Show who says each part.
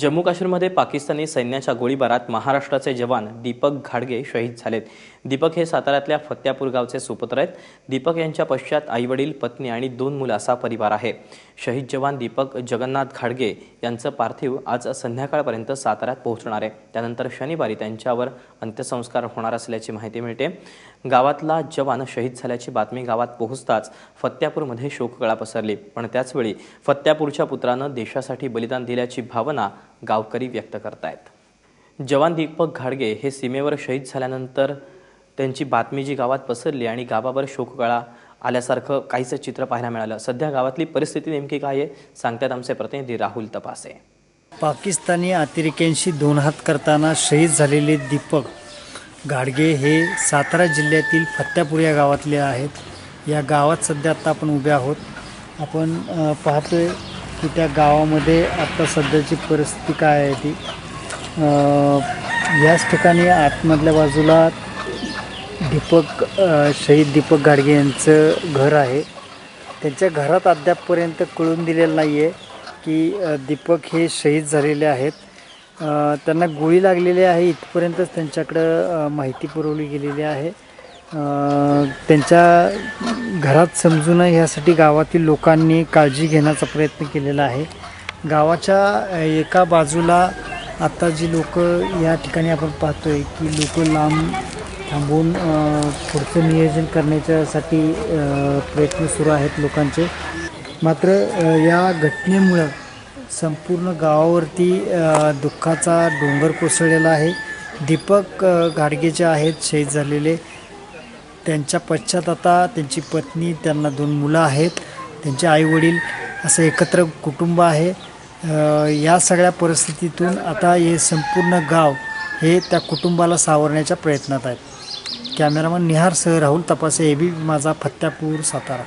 Speaker 1: जम्मू काश्मीरमध्ये पाकिस्तानी सैन्याच्या गोळीबारात महाराष्ट्राचे जवान दीपक घाडगे शहीद झालेत. दीपक हे साताऱ्यातल्या फत्यापूर गावचे सुपुत्र आहेत. दीपक यांच्या पश्चात आईवडील पत्नी आणि दोन मुलं असा परिवार आहे. शहीद जवान दीपक जगन्नाथ घाडगे यांचं पार्थिव आज संध्याकाळपर्यंत साताऱ्यात पोहोचणार आहे. त्यानंतर शनिवारी त्यांच्यावर अंत्यसंस्कार होणार असल्याची माहिती मिळते. गावातला जवान शहीद झाल्याची बातमी गावात पोहोचताच फत्यापूरमध्ये शोककळा पसरली. पण त्याचवेळी फत्यापूरच्या पुत्रानं देशासाठी बलिदान दिल्याची भावना गावकरी व्यक्त करतायत. जवान दीपक घाडगे हे सीमेवर शहीद झाल्यानंतर त्यांची बातमी जी गावात पसरली आणि गावावर शोककळा आल्यासारखं काहीसं चित्र पाहायला मिळालं. सध्या गावातली परिस्थिती नेमकी काय आहे सांगतात आमचे प्रतिनिधी राहुल तपासे.
Speaker 2: पाकिस्तानी अतिरेक्यांशी दोन हात करताना शहीद झालेले दीपक गाडगे हे सातारा जिल्ह्यातील फत्यापूर या गावातले आहेत. या गावात सध्या आता आपण उभे आहोत. आपण पाहतोय की त्या गावामध्ये आता सध्याची परिस्थिती काय आहे ती? याच ठिकाणी आतमधल्या बाजूला दीपक शहीद दीपक गाडगे यांचं घर आहे. त्यांच्या घरात अद्यापपर्यंत कळून दिलेलं नाही आहे की दीपक हे शहीद झालेले आहेत. त्यांना गोळी लागलेली आहे इथपर्यंतच त्यांच्याकडं माहिती पुरवली गेलेली आहे. त्यांच्या घरात समजू नये यासाठी गावातील लोकांनी काळजी घेण्याचा प्रयत्न केलेला आहे. गावाच्या एका बाजूला आता जी लोक या ठिकाणी आपण पाहतो आहे की लोक लांब थांबून पुढचं नियोजन करण्याच्यासाठी प्रयत्न सुरू आहेत लोकांचे. मात्र या घटनेमुळं संपूर्ण गावावरती दुःखाचा डोंगर कोसळलेला आहे. दीपक गाडगे जे आहेत शहीद झालेले. त्यांच्या पश्चात आता त्यांची पत्नी त्यांना दोन मुलं आहेत त्यांचे आईवडील असं एकत्र कुटुंब आहे. या सगळ्या परिस्थितीतून आता हे संपूर्ण गाव हे त्या कुटुंबाला सावरण्याच्या प्रयत्नात आहेत. कॅमेरामन निहार सह राहुल तपासे ए बी माझा फत्यापूर सातारा.